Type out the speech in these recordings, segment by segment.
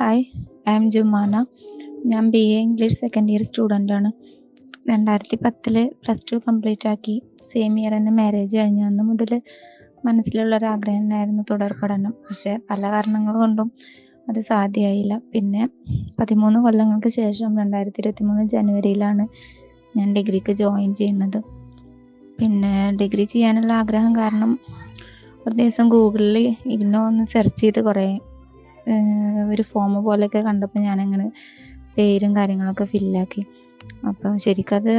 Hi I am Jumana ഞാൻ B A English second year student ആണ്. രണ്ടായിരത്തി പത്തിൽ പ്ലസ് ടു കംപ്ലീറ്റ് ആക്കി. സെയിം ഇയർ തന്നെ മാരേജ് കഴിഞ്ഞ. അന്ന് മുതൽ മനസ്സിലുള്ള ഒരു ആഗ്രഹം തന്നെയായിരുന്നു തുടർ പഠനം. പക്ഷേ പല കാരണങ്ങൾ കൊണ്ടും അത് സാധ്യമായില്ല. പിന്നെ പതിമൂന്ന് കൊല്ലങ്ങൾക്ക് ശേഷം രണ്ടായിരത്തി ഇരുപത്തി മൂന്ന് ജനുവരിയിലാണ് ഞാൻ ഡിഗ്രിക്ക് ജോയിൻ ചെയ്യുന്നത്. പിന്നെ ഡിഗ്രി ചെയ്യാനുള്ള ആഗ്രഹം കാരണം ഒരു ദിവസം ഗൂഗിളിൽ ഇഗ്നോ ഒന്ന് സെർച്ച് ചെയ്ത് കുറേ ഒരു ഫോം പോലെയൊക്കെ കണ്ടപ്പോൾ ഞാനങ്ങനെ പേരും കാര്യങ്ങളൊക്കെ ഫില്ലാക്കി അപ്പോൾ ശരിക്കത്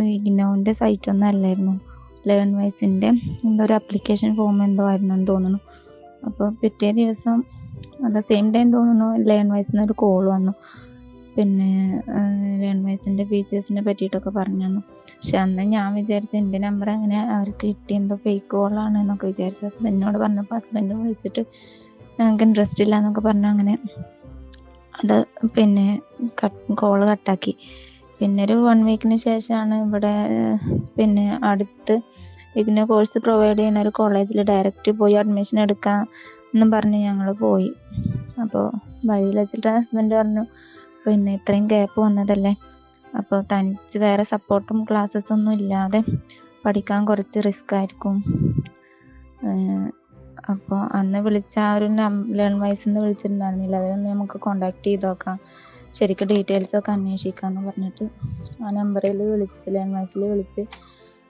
ഇഗ്നോന്റെ സൈറ്റൊന്നും അല്ലായിരുന്നു. ലേൺ വൈസിന്റെ എന്തോ ഒരു അപ്ലിക്കേഷൻ ഫോം എന്തോ ആയിരുന്നു എന്ന് തോന്നുന്നു. അപ്പോൾ പിറ്റേ ദിവസം അത് സെയിം ടൈം തോന്നുന്നു ലേൺ വൈസിൽ ഒരു കോൾ വന്നു. പിന്നെ ലേൺ വൈസിന്റെ ഫീച്ചേഴ്സിനെ പറ്റിയിട്ടൊക്കെ പറഞ്ഞു തന്നു. പക്ഷെ അന്ന് ഞാൻ വിചാരിച്ചു എന്റെ നമ്പർ അങ്ങനെ അവർക്ക് കിട്ടി എന്തോ ഫേക്ക് കോളാണ് എന്നൊക്കെ വിചാരിച്ചു ഹസ്ബൻഡിനോട് പറഞ്ഞപ്പോൾ ഹസ്ബൻഡ് വിളിച്ചിട്ട് ഞങ്ങൾക്ക് ഇൻട്രസ്റ്റ് ഇല്ല എന്നൊക്കെ പറഞ്ഞു അങ്ങനെ അത് പിന്നെ കോൾ കട്ടാക്കി പിന്നെ ഒരു വൺ വീക്കിന് ശേഷമാണ് ഇവിടെ പിന്നെ അടുത്ത് ഇതിന് കോഴ്സ് പ്രൊവൈഡ് ചെയ്യുന്ന ഒരു കോളേജിൽ ഡയറക്റ്റ് പോയി അഡ്മിഷൻ എടുക്കാം എന്നും പറഞ്ഞ് ഞങ്ങൾ പോയി. അപ്പോൾ വഴിയിൽ വെച്ചിട്ട് ഹസ്ബൻഡ് പറഞ്ഞു പിന്നെ ഇത്രയും ഗ്യാപ്പ് വന്നതല്ലേ? അപ്പോൾ തനിച്ച് വേറെ സപ്പോർട്ടും ക്ലാസ്സസ് ഒന്നും ഇല്ലാതെ പഠിക്കാൻ കുറച്ച് റിസ്ക് ആയിരിക്കും. അപ്പോൾ അന്ന് വിളിച്ച ആ ഒരു ലേൺ വൈസ് എന്ന് വിളിച്ചിട്ടുണ്ടായിരുന്നില്ല. അതൊന്ന് നമുക്ക് കോണ്ടാക്ട് ചെയ്ത് നോക്കാം. ശരിക്കും ഡീറ്റെയിൽസ് ഒക്കെ അന്വേഷിക്കാമെന്ന് പറഞ്ഞിട്ട് ആ നമ്പറിൽ വിളിച്ച് ലേൺ വൈസിൽ വിളിച്ച്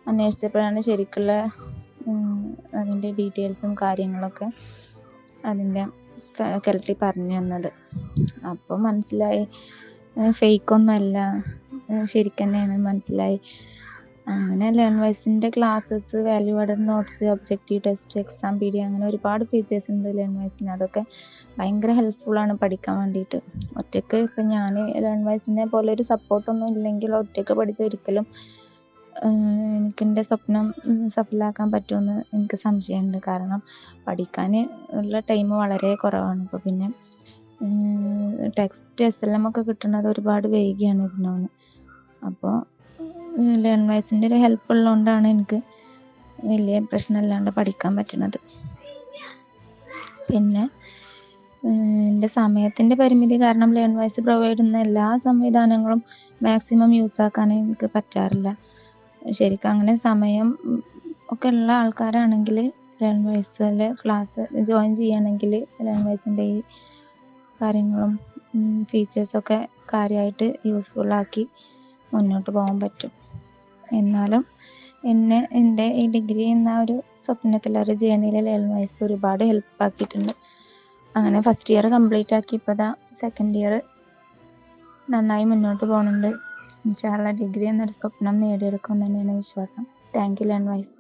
അന്വേഷിച്ചപ്പോഴാണ് ശരിക്കുള്ള അതിന്റെ ഡീറ്റെയിൽസും കാര്യങ്ങളൊക്കെ അതിന്റെ ഫാക്കൽറ്റി പറഞ്ഞു തന്നത്. അപ്പോൾ മനസ്സിലായി. ഫേക്ക് ഒന്നുമല്ല ശരിക്കും തന്നെയാണ് മനസ്സിലായി. അങ്ങനെ learn വൈസിന്റെ classes value added notes objective test exam P D അങ്ങനെ ഒരുപാട് ഫീച്ചേഴ്സ് ഉണ്ട് ലേൺ വൈസിന് അതൊക്കെ ഭയങ്കര ആണ് പഠിക്കാൻ വേണ്ടിയിട്ട് ഒറ്റയ്ക്ക് ഇപ്പം ഞാൻ ലേൺ വൈസിനെ പോലെ ഒരു സപ്പോർട്ടൊന്നും ഇല്ലെങ്കിൽ ഒറ്റയ്ക്ക് പഠിച്ച ഒരിക്കലും എനിക്ക് എന്റെ സ്വപ്നം ഉം ആക്കാൻ പറ്റുമെന്ന് എനിക്ക് സംശയമുണ്ട്. കാരണം പഠിക്കാൻ ഉള്ള ടൈം വളരെ കുറവാണ്. അപ്പോൾ പിന്നെ ടെക്സ്റ്റ് എസ് എൽ എം ഒക്കെ കിട്ടുന്നത് ഒരുപാട് വൈകിയാണ് ഇതിനോന്ന് അപ്പോൾ ലേൺ വൈസിന്റെ ഒരു ഹെൽപ്പ് ഉള്ളതുകൊണ്ടാണ് എനിക്ക് വലിയ പ്രശ്നമില്ലാണ്ട് പഠിക്കാൻ പറ്റുന്നത് പിന്നെ എന്റെ സമയത്തിന്റെ പരിമിതി കാരണം ലേൺ വൈസ് പ്രൊവൈഡ് ചെയ്യുന്ന എല്ലാ സംവിധാനങ്ങളും മാക്സിമം യൂസ് ആക്കാൻ എനിക്ക് പറ്റാറില്ല. ശരിക്കും അങ്ങനെ സമയം ഒക്കെ ഉള്ള ആൾക്കാരാണെങ്കിൽ ലേൺ വൈസിൽ ക്ലാസ് ജോയിൻ ചെയ്യുകയാണെങ്കിൽ ലേൺ വൈസിന്റെ ഈ കാര്യങ്ങളും ഫീച്ചേഴ്സൊക്കെ കാര്യമായിട്ട് യൂസ്ഫുൾ ആക്കി മുന്നോട്ട് പോകാൻ പറ്റും. എന്നാലും എന്നെ എന്റെ ഈ ഡിഗ്രി എന്ന ഒരു സ്വപ്നത്തിൽ ഒരു ജേണിയിൽ ലേൺ വൈസ് ഒരുപാട് ഹെൽപ്പ് ആക്കിയിട്ടുണ്ട്. അങ്ങനെ ഫസ്റ്റ് ഇയർ കംപ്ലീറ്റ് ആക്കി ഇപ്പോൾ ദാ സെക്കൻഡ് ഇയർ നന്നായി മുന്നോട്ട് പോകുന്നുണ്ട് ഇൻഷാല്ല ഡിഗ്രി എന്നൊരു സ്വപ്നം നേടിയെടുക്കും തന്നെയാണ് വിശ്വാസം. Thank you learn wise